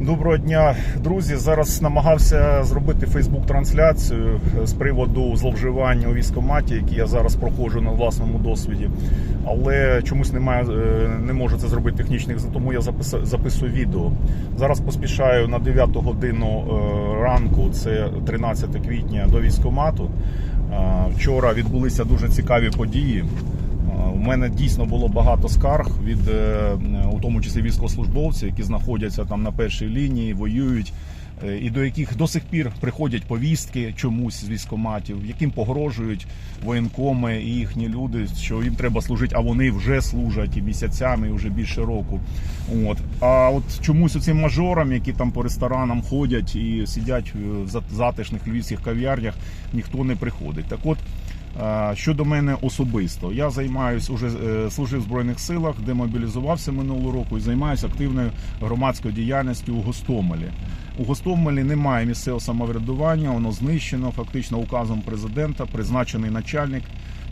Доброго дня, друзі. Зараз намагався зробити Фейсбук-трансляцію з приводу зловживання у військкоматі, які я зараз проходжу на власному досвіді. Але чомусь немає, е, не можу це зробити технічних, тому я запис- записую відео. Зараз поспішаю на 9 годину е, ранку, це 13 квітня, до військкомату. Е, Вчора відбулися дуже цікаві події. Е, У мене дійсно було багато скарг від, е, у тому числі військовослужбовців, які знаходяться там на першій лінії, воюють, е, і до яких до сих пір приходять повістки чомусь з військоматів, яким погрожують воєнкоми і їхні люди, що їм треба служити, а вони вже служать і місяцями, і вже більше року. От а от чомусь оцим мажорам, які там по ресторанам ходять і сидять в затишних львівських кав'ярнях, ніхто не приходить. Так от. Щодо мене особисто, я займаюся уже е, служив в збройних силах, демобілізувався минулого року і займаюся активною громадською діяльністю у Гостомелі. У Гостомелі немає місцевого самоврядування, воно знищено фактично указом президента, призначений начальник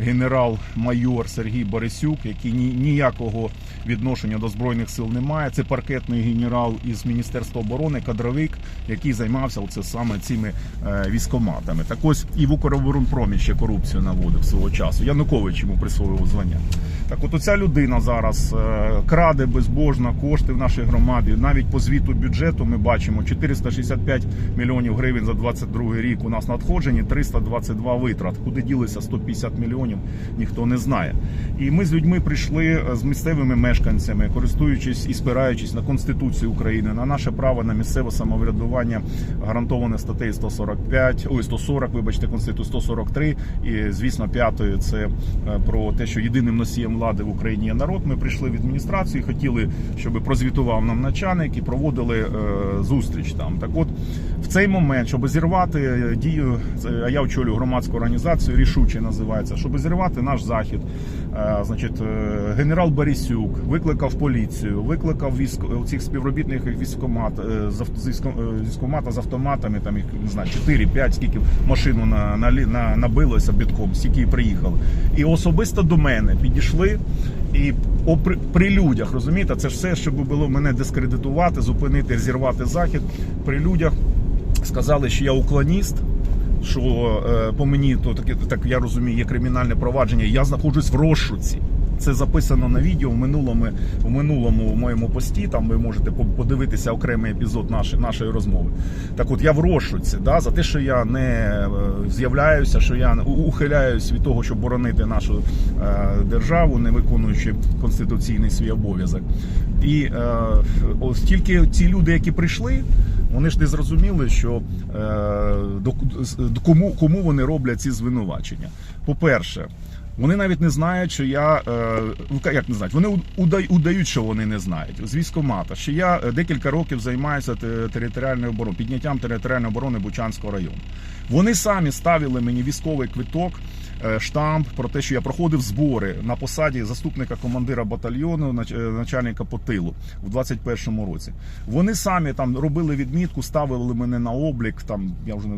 генерал-майор Сергій Борисюк, який ніякого відношення до збройних сил не має. Це паркетний генерал із Міністерства оборони, кадровик, який займався оце саме цими е, військоматами. Так ось і в Укроборонпромі ще корупцію наводив свого часу. Янукович йому присвоював звання. Так, от оця людина зараз е, краде безбожно кошти в нашій громаді. Навіть по звіту бюджету ми бачимо 465 мільйонів гривень за 22 рік. У нас надходжені 322 витрат. Куди ділися 150 мільйонів, ніхто не знає. І ми з людьми прийшли е, з місцевими мешканцями, користуючись і спираючись на конституцію України, на наше право на місцеве самоврядування, гарантоване статтею 145, ой, 140, вибачте, конституцію 143, і звісно, п'ятою це е, про те, що єдиним носієм влади в Україні є народ. Ми прийшли в адміністрацію, хотіли, щоб прозвітував нам начальник і проводили е, зустріч там. Так, от в цей момент, щоб зірвати дію, а я очолюю громадську організацію, рішуче називається, щоб зірвати наш захід. е, Значить, е, генерал Борисюк викликав поліцію, викликав військ цих співробітників військкомат е, з е, автоматами. Там їх не знаю, 4-5, скільки машину на, на, на набилося бітком, стільки приїхали. І особисто до мене підійшли і при, при людях, розумієте, це ж все, щоб було мене дискредитувати, зупинити, зірвати захід. При людях сказали, що я уклоніст. Що е, по мені то таке, так я розумію, є кримінальне провадження. Я знаходжусь в розшуці. Це записано на відео в минулому в минулому моєму пості. Там ви можете по- подивитися окремий епізод нашої нашої розмови. Так, от я в розшуці, да, за те, що я не е, з'являюся, що я ухиляюсь від того, щоб боронити нашу е, державу, не виконуючи конституційний свій обов'язок. І е, ось тільки ці люди, які прийшли, вони ж не зрозуміли, що е, до, до кому, кому вони роблять ці звинувачення. По-перше, вони навіть не знають, що я е, ну, як не знають, вони удають, що вони не знають з військомата. Що я е, декілька років займаюся територіальною обороною, підняттям територіальної оборони Бучанського району. Вони самі ставили мені військовий квиток, е, штамп про те, що я проходив збори на посаді заступника командира батальйону, е, начальника по тилу в 21-му році. Вони самі там робили відмітку, ставили мене на облік. Там я вже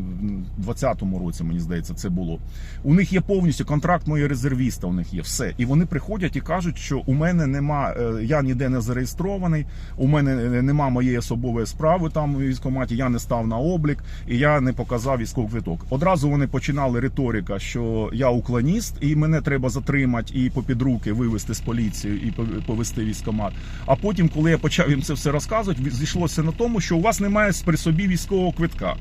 в 20-му році, мені здається, це було. У них є повністю контракт моєї резервіста. У них є все. І вони приходять і кажуть, що у мене нема, е, я ніде не зареєстрований, у мене е, нема моєї особової справи там у військкоматі, я не став на облік і я не показав військовий квиток. Одразу вони починали риторика, що я уклоніст, і мене треба затримати і попід руки вивезти з поліцією і пов- повести в військкомат. А потім, коли я почав їм це все розказувати, зійшлося на тому, що у вас немає при собі військового квитка.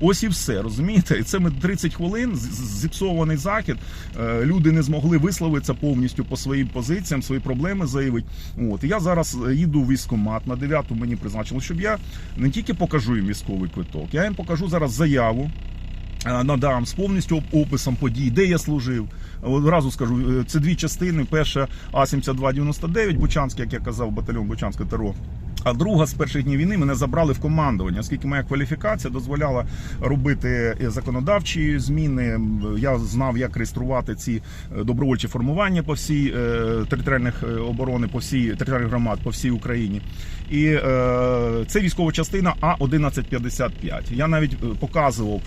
Ось і все, розумієте? І це ми 30 хвилин, зіпсований захід. Е, Люди не змогли висловитися повністю по своїм позиціям, свої проблеми заявити. От я зараз е, їду в військкомат, на 9 мені призначили, щоб я не тільки покажу їм військовий квиток, я їм покажу зараз заяву. Е, Надам з повністю описом подій, де я служив. Одразу скажу, е, це дві частини. Перша А-7299, Бучанський, як я казав, батальйон Бучанське ТРО. А друга з перших днів війни мене забрали в командування, оскільки моя кваліфікація дозволяла робити е, законодавчі зміни. Я знав, як реєструвати ці е, добровольчі формування по всій е, територіальних оборони, по всій територіальних громад по всій Україні. І е, це військова частина А 1155 Я навіть показував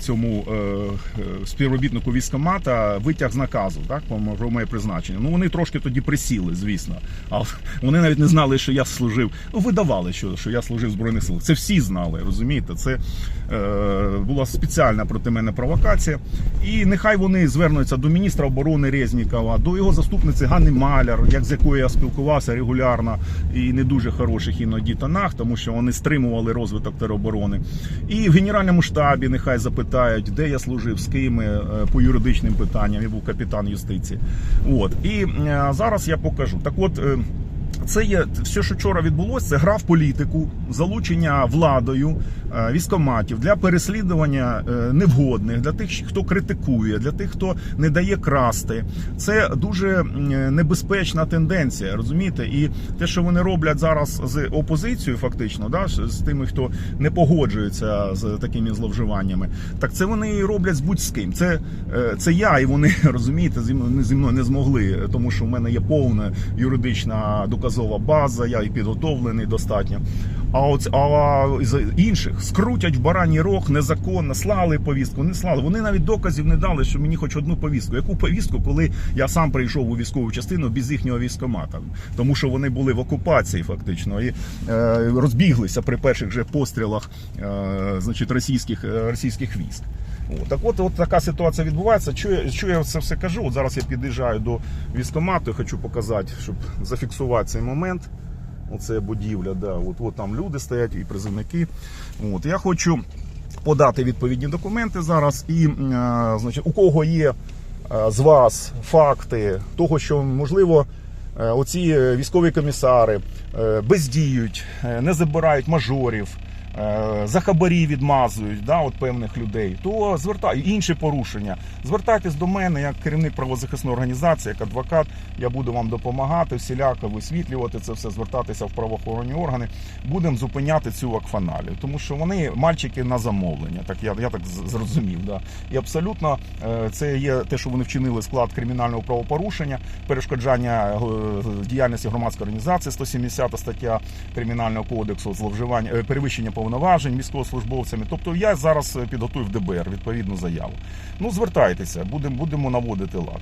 цьому е, співробітнику військомата витяг з наказу, так по моє призначення. Ну вони трошки тоді присіли, звісно. А вони навіть не знали, що я служив. Видавали, що, що я служив в Збройних силах. Це всі знали, розумієте? Це е, була спеціальна проти мене провокація. І нехай вони звернуться до міністра оборони Резнікова, до його заступниці Ганни Маляр, як з якою я спілкувався регулярно і не дуже хороших іноді тонах, тому що вони стримували розвиток тероборони. І в генеральному штабі нехай запитають, де я служив, з ким е, по юридичним питанням. Я був капітан юстиції. От і е, зараз я покажу. Так, от. е, це є все, що вчора відбулося, це гра в політику, залучення владою е, військоматів для переслідування е, невгодних, для тих, хто критикує, для тих, хто не дає красти. Це дуже небезпечна тенденція, розумієте? І те, що вони роблять зараз з опозицією, фактично, да, з тими, хто не погоджується з такими зловживаннями, так це вони роблять з будь з ким. Це, е, це я, і вони розумієте, зі мною не змогли, тому що в мене є повна юридична доказова база, я і підготовлений достатньо. А от а інших скрутять в бараній рог незаконно, слали повістку, не слали. Вони навіть доказів не дали, що мені хоч одну повістку. Яку повістку, коли я сам прийшов у військову частину без їхнього військомата, тому що вони були в окупації, фактично, і е, розбіглися при перших же пострілах, е, значить, російських е, російських військ. Так от, от така ситуація відбувається. Я, що я це все кажу? От зараз я під'їжджаю до військомату, хочу показати, щоб зафіксувати цей момент. Оце будівля, да. от, от там люди стоять і призивники. От, я хочу подати відповідні документи зараз. І, е, значить, у кого є е, з вас факти того, що можливо. е, Оці військові комісари бездіють, не забирають мажорів, за хабарі відмазують да, от певних людей, то звертай інші порушення. Звертайтесь до мене як керівник правозахисної організації, як адвокат. Я буду вам допомагати, всіляко висвітлювати це все, звертатися в правоохоронні органи. Будемо зупиняти цю вакфаналію, тому що вони мальчики на замовлення. Так я, я так зрозумів. Да. І абсолютно е, це є те, що вони вчинили склад кримінального правопорушення, перешкоджання е, діяльності громадської організації, 170 стаття кримінального кодексу, зловживання е, перевищення повноважень військовослужбовцями. Тобто я зараз е, підготую в ДБР відповідну заяву. Ну звертайтеся, будемо будемо наводити лад.